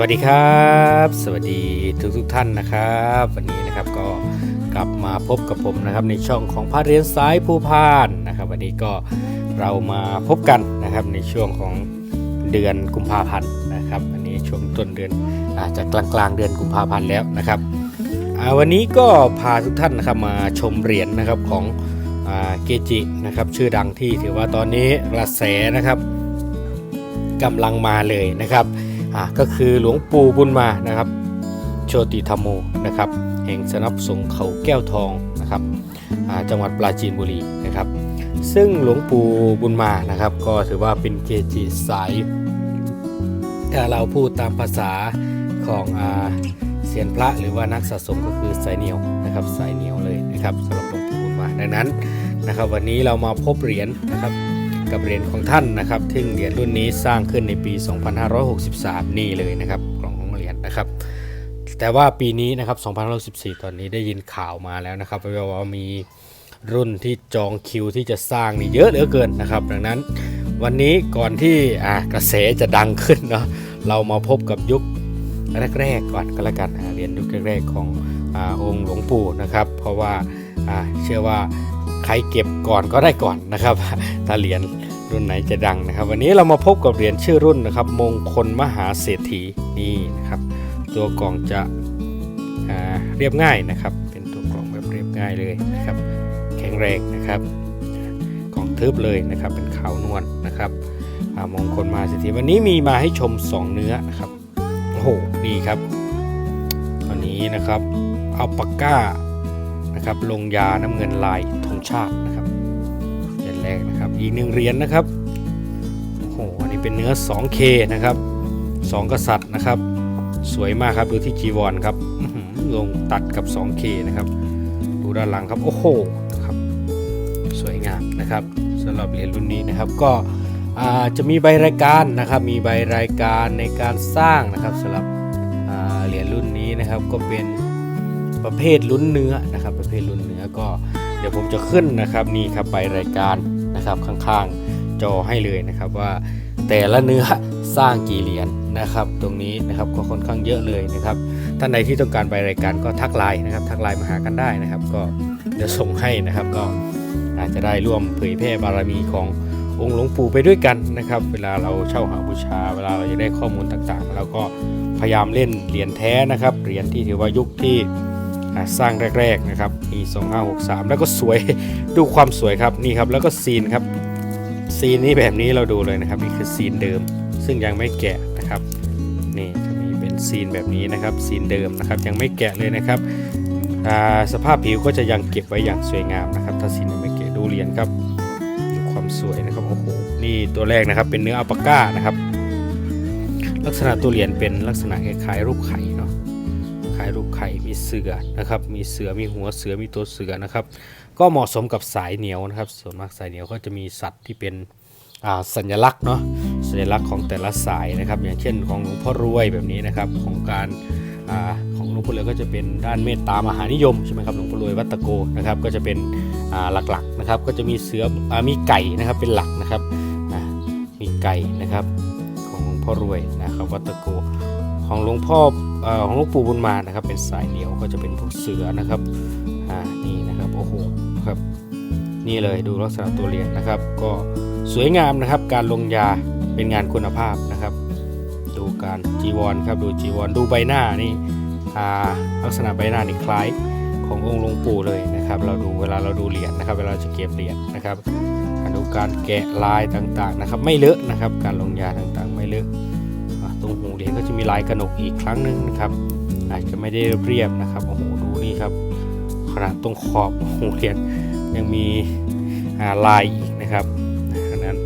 วัสดีครับ สวัสดีทุกทุกท่านนะครับ วันนี้นะครับก็กลับมาพบกับผมนะครับในช่องของพาเรียนสายผู้พานนะครับ วันนี้ก็เรามาพบกันนะครับในช่วงของเดือนกุมภาพันธ์นะครับอันนี้ช่วงต้นเดือนอาจจะกลางกลางๆเดือนกุมภาพันธ์แล้วนะครับวันนี้ก็พาทุกท่านนะครับมาชมเหรียญนะครับของอเกจินะครับชื่อดังที่ถือว่าตอนนี้กระแสนะครับกำลังมาเลยนะครับ อ่าก็คือหลวงปู่บุญมานะครับ โชติธรรมโมนะครับแห่งสนับสงเขาแก้วทองนะครับจังหวัดปราจีนบุรีนะครับ ซึ่งหลวงปู่บุญมานะครับ ก็ถือว่าเป็นเกจิสายถ้าเราพูดตามภาษาของอาเซียนพระหรือว่านักสะสมก็คือสายเหนียวนะครับสายเหนียวเลยนะครับสำหรับหลวงปู่บุญมาดังนั้นนะครับ วันนี้เรามาพบเหรียญนะครับ กับเหรียญของท่านนะครับซึ่งเหรียญรุ่นนี้สร้างขึ้นในปี 2563 นี่เลยนะครับกล่องของเหรียญนะครับ แต่ว่าปีนี้นะครับ2564ตอนนี้ได้ยินข่าวมาแล้วนะครับว่ามีรุ่นที่จองคิวที่จะสร้างนี่เยอะเหลือเกินนะครับ ดังนั้นวันนี้ก่อนที่กระแสจะดังขึ้นเนาะเรามาพบกับยุคแรกๆก่อนก็แล้วกันเหรียญยุคแรกๆของอองค์หลวงปู่นะครับ เพราะว่าเชื่อว่าใครเก็บก่อนก็ได้ก่อนนะครับ ถ้าเหรียญ รุ่นไหนจะดังนะครับ วันนี้เรามาพบกับเหรียญชื่อรุ่นนะครับ มงคลมหาเศรษฐีนี่นะครับ ตัวกล่องจะเรียบง่ายนะครับ เป็นตัวกล่องแบบเรียบง่ายเลยนะครับ แข็งแรงนะครับกล่องทึบเลยนะครับ เป็นขาวนวลนนะครับมงคลมหาเศรษฐีวันนี้มีมาให้ชม 2 เนื้อนะครับโอ้โหดีครับตอนนี้นะครับอัลปาก้านะครับลงยาน้ำเงินลายธงชาตินะครับ รียญแรกนะครับ อีกหนึ่งเหรียญนะครับโอ้โหอันนี้เป็นเนื้อ 2K นะครับสองกษัตริย์นะครับ สวยมากครับดูที่จีวรครับลงตัดกับ 2K นะครับ ดูด้านหลังครับโอ้โหนะครับสวยงามนะครับสำหรับเหรียญรุ่นนี้นะครับก็จะมีใบรายการนะครับ มีใบรายการในการสร้างนะครับสำหรับเหรียญรุ่นนี้นะครับก็เป็นประเภทลุ้นเนื้อนะครับ ประเภทลุ้นเนื้อก็เดี๋ยวผมจะขึ้นนะครับนี่ครับใบรายการ นะครับข้างๆจอให้เลยนะครับว่าแต่ละเนื้อสร้างกี่เหรียญนะครับ ตรงนี้นะครับก็ค่อนข้างเยอะเลยนะครับท่านใดที่ต้องการใบรายการก็ทักไลน์นะครับทักไลน์มาหากันได้นะครับ ก็เดี๋ยวส่งให้นะครับก็อาจจะได้ร่วมเผยแพร่บารมีขององค์หลวงปู่ไปด้วยกันนะครับ เวลาเราเช่าหาบูชา เวลาเราจะได้ข้อมูลต่างๆเราก็พยายามเล่นเหรียญแท้นะครับเหรียญที่ถือว่ายุคที่ สร้างแรกๆนะครับปี2563 แล้วก็สวยดูความสวยครับนี่ครับแล้วก็ซีนครับซีนนี้แบบนี้เราดูเลยนะครับนี่คือซีนเดิม ซึ่งยังไม่แกะนะครับนี่จะมีเป็นซีนแบบนี้นะครับซีนเดิมนะครับยังไม่แกะเลยนะครับสภาพผิวก็จะยังเก็บไว้อย่างสวยงามนะครับ ถ้าซีนยังไม่แกะดูเหรียญครับดูความสวยนะครับโอ้โหนี่ตัวแรกนะครับเป็นเนื้ออัลปาก้านะครับ ลักษณะตัวเหรียญเป็นลักษณะคล้ายๆรูปไข่ ล้ายรูปไข่มีเสือนะครับมีเสือมีหัวเสือมีตัวเสือนะครับก็เหมาะสมกับสายเหนียวนะครับส่วนมากสายเหนียวก็จะมีสัตว์ที่เป็นสัญลักษณ์เนาะสัญลักษณ์ของแต่ละสายนะครับ อย่างเช่นของหลวงพ่อรวยแบบนี้นะครับของการอาของหลวงพ่อรวยก็จะเป็นด้านเมตตามหานิยมใช่ไหมครับหลวงพ่อรวยวัตโกนะครับก็จะเป็นหลักๆนะครับก็จะมีเสืออมีไก่นะครับเป็นหลักนะครับมีไก่นะครับของหลวงพ่อรวยนะครับวัตโก ของหลวงพ่ออของหลวงปู่บุญมานะครับ เป็นสายเหนียวก็จะเป็นพวกเสือนะครับอ่านี่นะครับโอ้โหครับนี่เลยดูลักษณะตัวเหรียญนะครับ ก็สวยงามนะครับ การลงยาเป็นงานคุณภาพนะครับ ดูการจีวรครับดูจีวรดูใบหน้านี่อ่าลักษณะใบหน้านี่คล้ายขององค์หลวงปู่เลยนะครับ เราดูเวลาเราดูเหรียญนะครับ เวลาจะเก็บเหรียญนะครับการดูการแกะลายต่างๆนะครับ ไม่เลอะนะครับ การลงยาต่างๆ ไม่เลอะ ตรงหูเหรียญก็จะมีลายกระหนกอีกครั้งหนึ่งนะครับ อาจจะไม่ได้เรียบนะครับโอ้โหดูนี่ครับขนาดตรงขอบหูเหรียญยังมีาลายอีกนะครับดังนั้น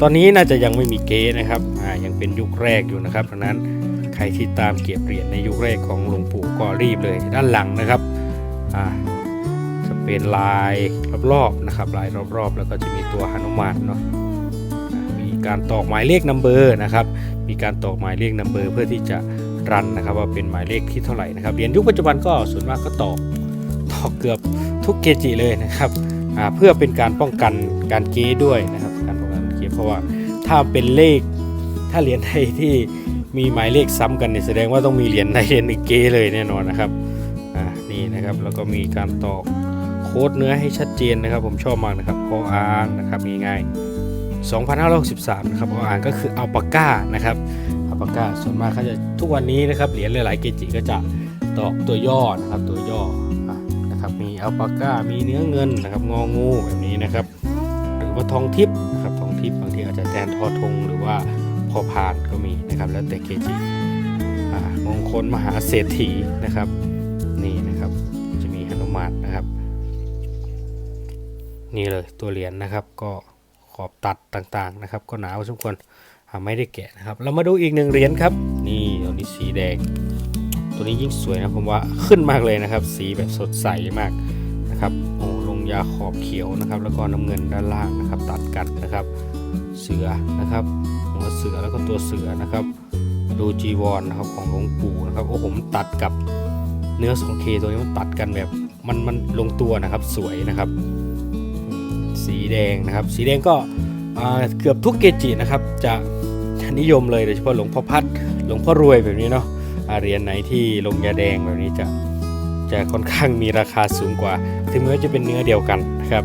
ตอนนี้น่าจะยังไม่มีเกสนะครับยังเป็นยุคแรกอยู่นะครับดังนั้นใครที่ตามเก็บเหรียญในยุคแรกของหลวงปู่ก็รีบเลยด้านหลังนะครับจะเป็นลายรอบๆนะครับลายรอบๆ แล้วก็จะมีตัวหนุมานเนาะ การตอกหมายเลขนัมเบอร์นะครับ มีการตอกหมายเลขนัมเบอร์เพื่อที่จะรันนะครับ ว่าเป็นหมายเลขที่เท่าไหร่นะครับเหรียญยุคปัจจุบันก็ส่วนมากก็ตอกตอกเกือบทุกเกจิเลยนะครับเพื่อเป็นการป้องกันการเก๊ด้วยนะครับการป้องกันเก๊เพราะว่าถ้าเป็นเลขถ้าเหรียญไทยที่มีหมายเลขซ้ำกันเนี่ยแสดงว่าต้องมีเหรียญในเหรียญในเก๊เลยแน่นอนนะครับอ่านี่นะครับแล้วก็มีการตอกโค้ดเนื้อให้ชัดเจนนะครับ ผมชอบมากนะครับออ่างนะครับง่ายๆ 2563นะครับออ่างก็คืออัลปาก้านะครับอัลปาก้าส่วนมากเขาจะทุกวันนี้นะครับเหรียญหลายๆเกจิก็จะตอกตัวย่อนะครับตัวย่อนะครับมีอัลปาก้ามีเนื้อเงินนะครับงองูแบบนี้นะครับหรือว่าทองทิพย์นะครับทองทิพย์บางทีอาจจะแทนทอทงหรือว่าพอพานก็มีนะครับแล้วแต่เกจิมงคลมหาเศรษฐีนะครับนี่นะครับจะมีหนุมานนะครับ นี่เลยตัวเหรียญนะครับก็ อบตัดต่างๆนะครับ ก็หนาพอสมควรไม่ได้แกะนะครับ เรามาดูอีกหนึ่งเหรียญครับ นี่ตัวนี้สีแดง ตัวนี้ยิ่งสวยนะผมว่าขึ้นมากเลยนะครับ สีแบบสดใสมากนะครับโอ้ลงยาขอบเขียวนะครับ แล้วก็น้ำเงินด้านล่างนะครับ ตัดกันนะครับ เสือนะครับหัวเสือแล้วก็ตัวเสือนะครับ ดูจีวรนะครับของหลวงปู่นะครับโอ้ผมตัดกับเนื้อ 2K ตัวนี้มันตัดกันแบบมันมันลงตัวนะครับสวยนะครับ สีแดงนะครับ สีแดงก็เกือบทุกเกจินะครับ จะนิยมเลยโดยเฉพาะหลวงพ่อพัดหลวงพ่อรวยแบบนี้เนาะเหรียญไหนที่ลงยาแดงแบบนี้จะจะค่อนข้างมีราคาสูงกว่า ถึงแม้ว่าจะเป็นเนื้อเดียวกันนะครับ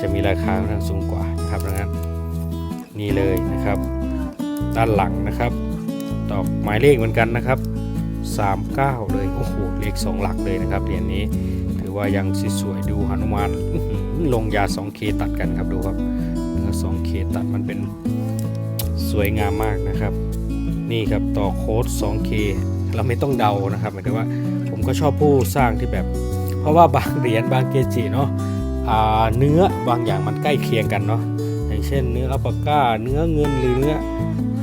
จะมีราคาค่อนข้างสูงกว่านะครับดังนั้นนี่เลยนะครับ ด้านหลังนะครับตอกหมายเลขเหมือนกันนะครับ 39 เลยโอ้โหเลข2หลักเลยนะครับเหรียญนี้ถือว่ายังสวยๆดูหนุมาน ลงยา 2K ตัดกันครับดูครับเนื้อ 2K ตัดมันเป็นสวยงามมากนะครับ นี่ครับต่อโค้ด 2K เราไม่ต้องเดานะครับหมายถึงว่าผมก็ชอบผู้สร้างที่แบบ เพราะว่าบางเหรียญบางเกจิเนาะเนื้อบางอย่างมันใกล้เคียงกันเนาะอย่างเช่น เนื้ออัลปาก้า เนื้อเงินหรือเนื้อ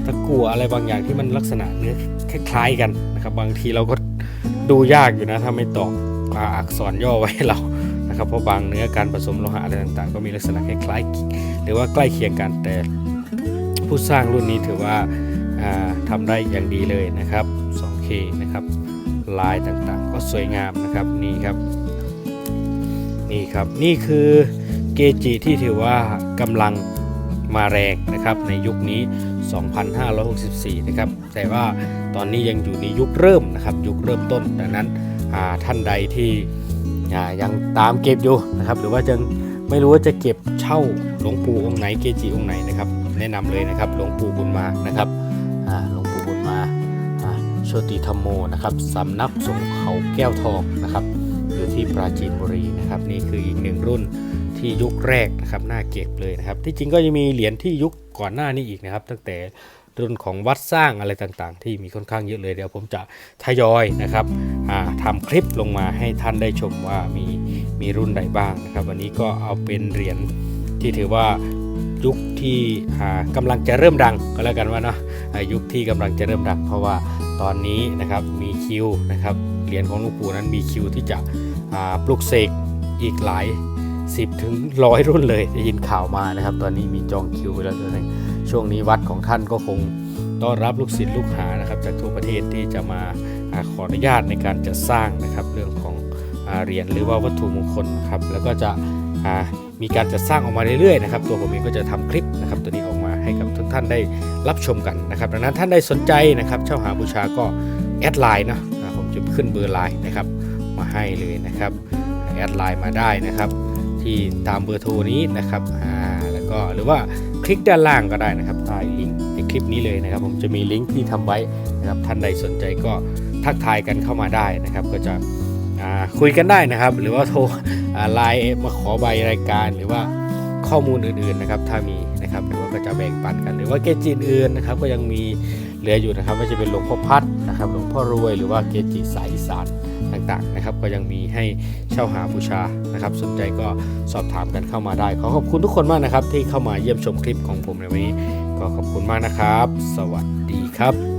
ตะกั่วอะไรบางอย่างที่มันลักษณะเนื้อคล้ายๆกันนะครับ บางทีเราก็ดูยากอยู่นะถ้าไม่ตอกอักษรย่อไว้เรา นะครับเพราะบางเนื้อการผสมโลหะอะไรต่างๆ ก็มีลักษณะคล้ายๆหรือว่าใกล้เคียงกันแต่ผู้สร้างรุ่นนี้ถือว่าาทำได้อย่างดีเลยนะครับ 2K นะครับลายต่างๆ ก็สวยงามนะครับนี่ครับนี่ครับนี่คือเกจิที่ถือว่ากำลังมาแรงนะครับในยุคนี้ 2564 นะครับ แต่ว่าตอนนี้ยังอยู่ในยุคเริ่มนะครับ ยุคเริ่มต้น ดังนั้นท่านใดที่ ยังตามเก็บอยู่นะครับ หรือว่าจะไม่รู้ว่าจะเก็บเช่าหลวงปู่องค์ไหนเกจิองค์ไหนนะครับ แนะนำเลยนะครับ หลวงปู่บุญมานะครับหลวงปู่บุญมาอ่าโชติธรรมโมนะครับสำนักสงฆ์เขาแก้วทองนะครับอยู่ที่ปราจีนบุรีนะครับ นี่คืออีกหนึ่งรุ่นที่ยุคแรกนะครับน่าเก็บเลยนะครับ ที่จริงก็ยังมีเหรียญที่ยุคก่อนหน้านี้อีกนะครับ ตั้งแต่ รุ่นของวัดสร้างอะไรต่างๆ ที่มีค่อนข้างเยอะเลยเดี๋ยวผมจะทยอยนะครับทำคลิปลงมาให้ท่านได้ชมว่ามีมีรุ่นใดบ้างนะครับ วันนี้ก็เอาเป็นเหรียญที่ถือว่ายุคที่อ่ากำลังจะเริ่มดังก็แล้วกันว่าเนาะยุคที่กำลังจะเริ่มดัง เพราะว่าตอนนี้นะครับมีคิวนะครับเหรียญของหลวงปู่นั้นมีคิวที่จะปลุกเสกอีกหลาย 10 ถึงร้อยรุ่นเลยได้ยินข่าวมานะครับ ตอนนี้มีจองคิวไปแล้วตัวหนึง ช่วงนี้วัดของท่านก็คงต้อนรับลูกศิษย์ลูกหานะครับ จากทั่วประเทศที่จะมาขออนุญาตในการจะสร้างนะครับ เรื่องของอเหรียญหรือว่าวัตถุมงคลครับแล้วก็จะมีการจัดสร้างออกมาเรื่อยๆนะครับตัวผมเองก็จะทำคลิปนะครับตัวนี้ออกมาให้กับทุกท่านได้รับชมกันนะครับดังนั้นท่านใดสนใจนะครับเช่าหาบูชาก็แอดไลน์นะผมจะขึ้นเบอร์ไลน์นะครับมาให้เลยนะครับแอดไลน์มาได้นะครับ ที่ตามเบอร์โทรนี้นะครับา ก็หรือว่าคลิกด้านล่างก็ได้นะครับใต้ลิงก์ในคลิปนี้เลยนะครับ ผมจะมีลิงก์ที่ทำไว้นะครับท่านใดสนใจก็ทักทายกันเข้ามาได้นะครับ ก็จะคุยกันได้นะครับ หรือว่าโทรไลน์มาขอใบรายการหรือว่าข้อมูลอื่นๆนะครับ ถ้ามีนะครับหรือว่าก็จะแบ่งปันกัน หรือว่าเกจิอื่นๆนะครับ ก็ยังมีเหลืออยู่นะครับไม่ว่าจะเป็นหลวงพ่อพัดนะครับ หลวงพ่อรวยหรือว่าเกจิสายสาน ต่างๆนะครับ ก็ยังมีให้เช่าหาบูชานะครับ สนใจก็สอบถามกันเข้ามาได้ ขอขอบคุณทุกคนมากนะครับ ที่เข้ามาเยี่ยมชมคลิปของผมในวันนี้ ก็ขอบคุณมากนะครับ สวัสดีครับ